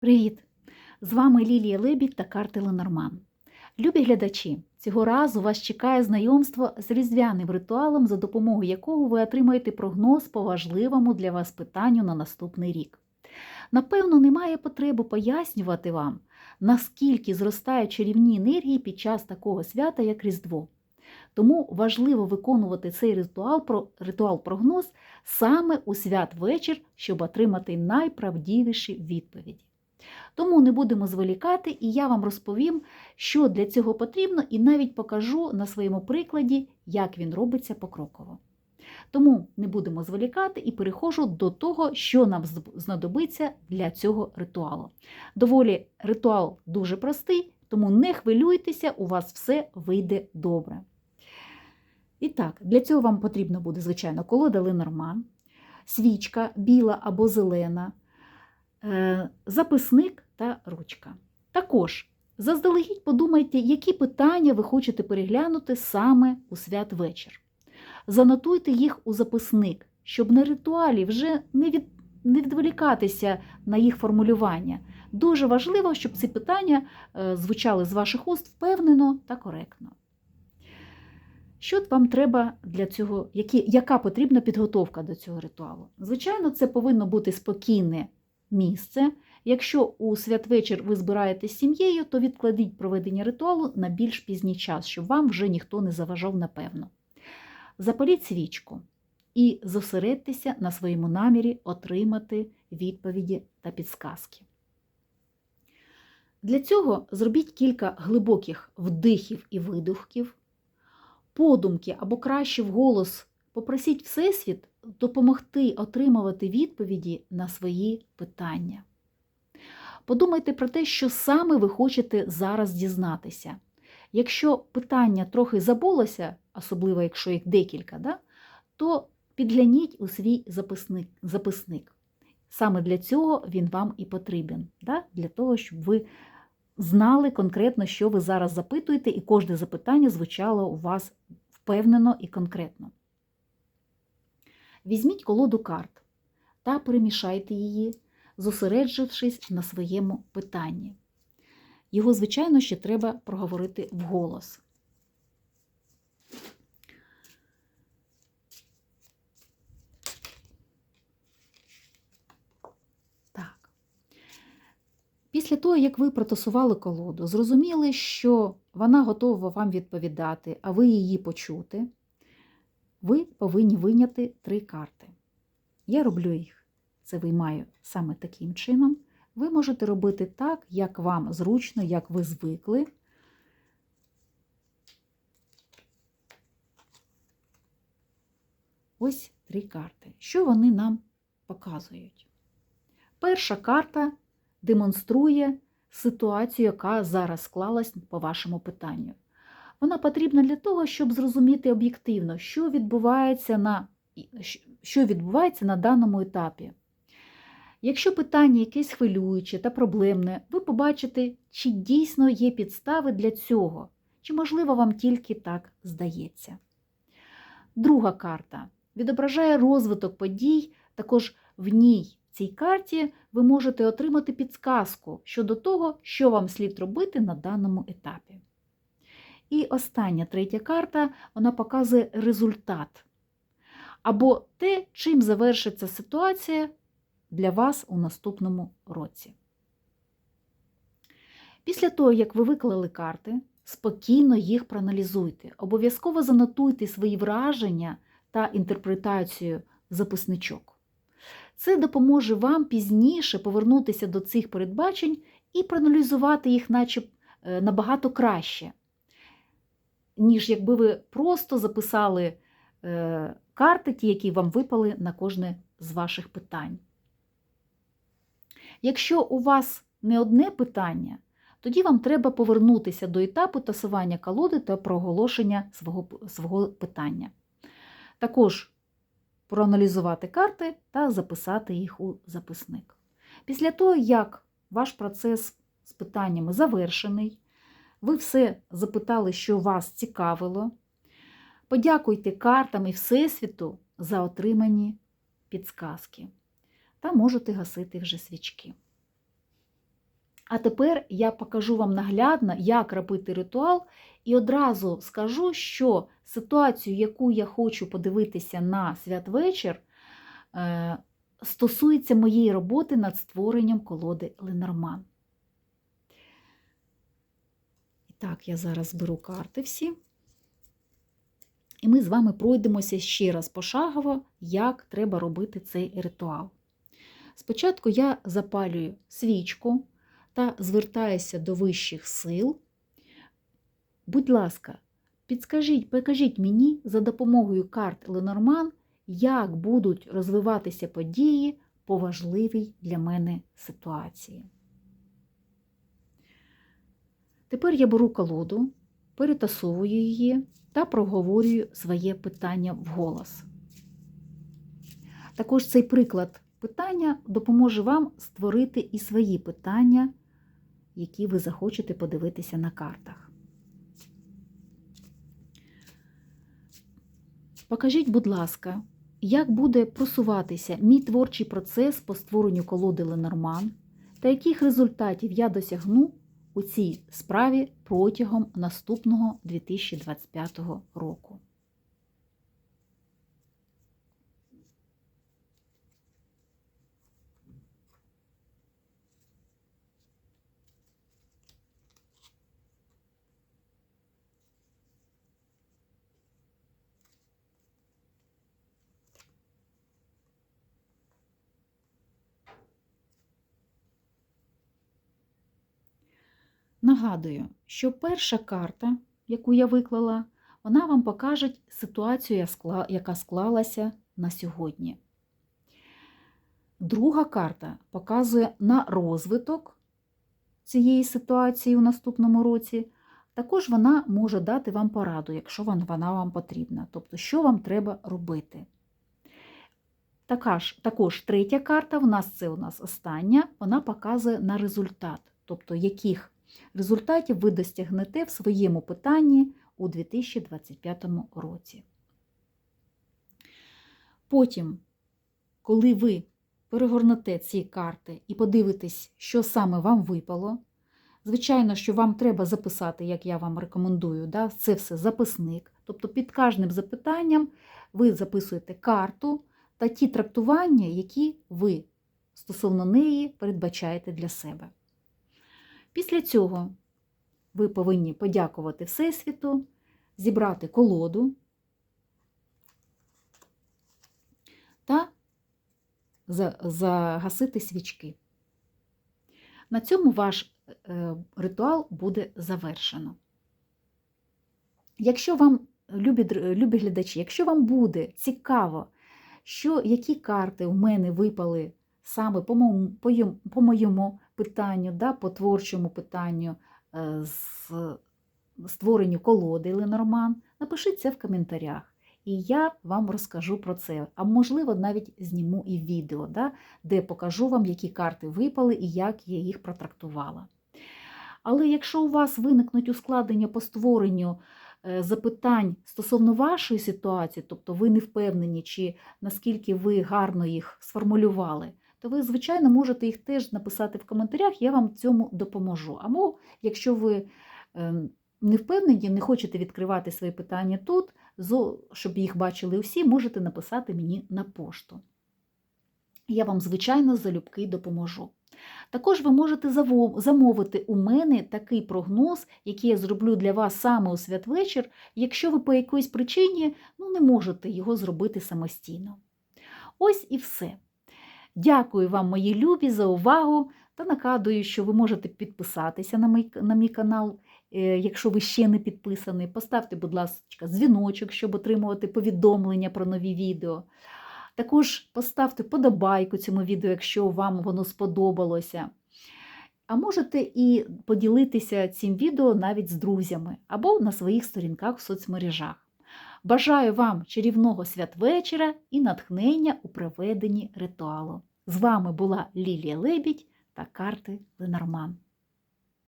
Привіт! З вами Лілія Лебідь та карти Ленорман. Любі глядачі, цього разу вас чекає знайомство з різдвяним ритуалом, за допомогою якого ви отримаєте прогноз по важливому для вас питанню на наступний рік. Напевно, немає потреби пояснювати вам, наскільки зростають чарівні енергії під час такого свята, як Різдво. Тому важливо виконувати цей ритуал, ритуал прогноз саме у святвечір, щоб отримати найправдивіші відповіді. Тому не будемо зволікати, і я вам розповім, що для цього потрібно, і навіть покажу на своєму прикладі, як він робиться покроково. Тому не будемо зволікати і переходжу до того, що нам знадобиться для цього ритуалу. Доволі ритуал дуже простий, тому не хвилюйтеся, у вас все вийде добре. І так, для цього вам потрібно буде, звичайно, колода Ленорман, свічка біла або зелена, записник та ручка. Також заздалегідь подумайте, які питання ви хочете переглянути саме у святвечір. Занотуйте їх у записник, щоб на ритуалі вже не, від, не відволікатися на їх формулювання. Дуже важливо, щоб ці питання е, звучали з ваших уст впевнено та коректно. Що вам треба для цього, які, яка потрібна підготовка до цього ритуалу? Звичайно, це повинно бути спокійне місце. Якщо у святвечір ви збираєтесь сім'єю, то відкладіть проведення ритуалу на більш пізній час, щоб вам вже ніхто не заважав напевно. Запаліть свічку і зосередьтеся на своєму намірі отримати відповіді та підсказки. Для цього зробіть кілька глибоких вдихів і видухів, подумки або краще вголос попросіть Всесвіт допомогти отримувати відповіді на свої питання. Подумайте про те, що саме ви хочете зараз дізнатися. Якщо питання трохи забулося, особливо якщо їх декілька, да, то підгляніть у свій записник. записник. Саме для цього він вам і потрібен, да, для того, щоб ви знали конкретно, що ви зараз запитуєте, і кожне запитання звучало у вас впевнено і конкретно. Візьміть колоду карт та перемішайте її, зосереджившись на своєму питанні. Його, звичайно, ще треба проговорити вголос. Так. Після того, як ви протасували колоду, зрозуміли, що вона готова вам відповідати, а ви її почути, ви повинні виняти три карти. Я роблю їх, це виймаю саме таким чином. Ви можете робити так, як вам зручно, як ви звикли. Ось три карти. Що вони нам показують? Перша карта демонструє ситуацію, яка зараз склалась по вашому питанню. Вона потрібна для того, щоб зрозуміти об'єктивно, що відбувається на, що відбувається на даному етапі. Якщо питання якесь хвилююче та проблемне, ви побачите, чи дійсно є підстави для цього, чи, можливо, вам тільки так здається. Друга карта відображає розвиток подій, також в ній, в цій карті, ви можете отримати підсказку щодо того, що вам слід робити на даному етапі. І остання третя карта вона показує результат. Або те, чим завершиться ситуація для вас у наступному році. Після того, як ви виклали карти, спокійно їх проаналізуйте. Обов'язково занотуйте свої враження та інтерпретацію записничок. Це допоможе вам пізніше повернутися до цих передбачень і проаналізувати їх наче е, набагато краще, ніж якби ви просто записали е, карти, ті, які вам випали на кожне з ваших питань. Якщо у вас не одне питання, тоді вам треба повернутися до етапу тасування колоди та проголошення свого, свого питання. Також проаналізувати карти та записати їх у записник. Після того, як ваш процес з питаннями завершений, ви все запитали, що вас цікавило, подякуйте картам і Всесвіту за отримані підсказки та можете гасити вже свічки. А тепер я покажу вам наглядно, як робити ритуал, і одразу скажу, що ситуацію, яку я хочу подивитися на святвечір, е, стосується моєї роботи над створенням колоди Ленорман. І так, я зараз беру карти всі. І ми з вами пройдемося ще раз пошагово, як треба робити цей ритуал. Спочатку я запалюю свічку та звертаюся до вищих сил. Будь ласка, підскажіть, покажіть мені за допомогою карт Ленорман, як будуть розвиватися події по важливій для мене ситуації. Тепер я беру колоду, перетасовую її та проговорюю своє питання вголос. Також цей приклад питання допоможе вам створити і свої питання, які ви захочете подивитися на картах. Покажіть, будь ласка, як буде просуватися мій творчий процес по створенню колоди Ленорман та яких результатів я досягну у цій справі протягом наступного 2025 року. Нагадую, що перша карта, яку я виклала, вона вам покаже ситуацію, яка склалася на сьогодні. Друга карта показує на розвиток цієї ситуації у наступному році. Також вона може дати вам пораду, якщо вона вам потрібна, тобто, що вам треба робити. Також, також третя карта, в нас це у нас остання, вона показує на результат, тобто яких результатів ви достигнете в своєму питанні у 2025 році. Потім, коли ви перегорнете ці карти і подивитесь, що саме вам випало, звичайно, що вам треба записати, як я вам рекомендую, да? це все записник. Тобто під кожним запитанням ви записуєте карту та ті трактування, які ви стосовно неї передбачаєте для себе. Після цього ви повинні подякувати Всесвіту, зібрати колоду та загасити свічки. На цьому ваш е, ритуал буде завершено. Якщо вам, любі, любі глядачі, якщо вам буде цікаво, що, які карти в мене випали саме по моєму, по моєму питанню, да, по творчому питанню е, з створенню колоди Ленорман, напишіть це в коментарях. І я вам розкажу про це. А можливо, навіть зніму і відео, да, де покажу вам, які карти випали і як я їх протрактувала. Але якщо у вас виникнуть ускладнення по створенню е, запитань стосовно вашої ситуації, тобто ви не впевнені, чи наскільки ви гарно їх сформулювали, то ви, звичайно, можете їх теж написати в коментарях, я вам цьому допоможу. Або якщо ви ем, не впевнені, не хочете відкривати свої питання тут, щоб їх бачили всі, можете написати мені на пошту. Я вам, звичайно, залюбки допоможу. Також ви можете замовити у мене такий прогноз, який я зроблю для вас саме у святвечір, якщо ви по якоїсь причині ну, не можете його зробити самостійно. Ось і все. Дякую вам, мої любі, за увагу та нагадую, що ви можете підписатися на мій, на мій канал, е, якщо ви ще не підписані. Поставте, будь ласка, дзвіночок, щоб отримувати повідомлення про нові відео. Також поставте подобайку цьому відео, якщо вам воно сподобалося. А можете і поділитися цим відео навіть з друзями або на своїх сторінках в соцмережах. Бажаю вам чарівного святвечора і натхнення у проведенні ритуалу. З вами була Лілія Лебідь та карти Ленорман.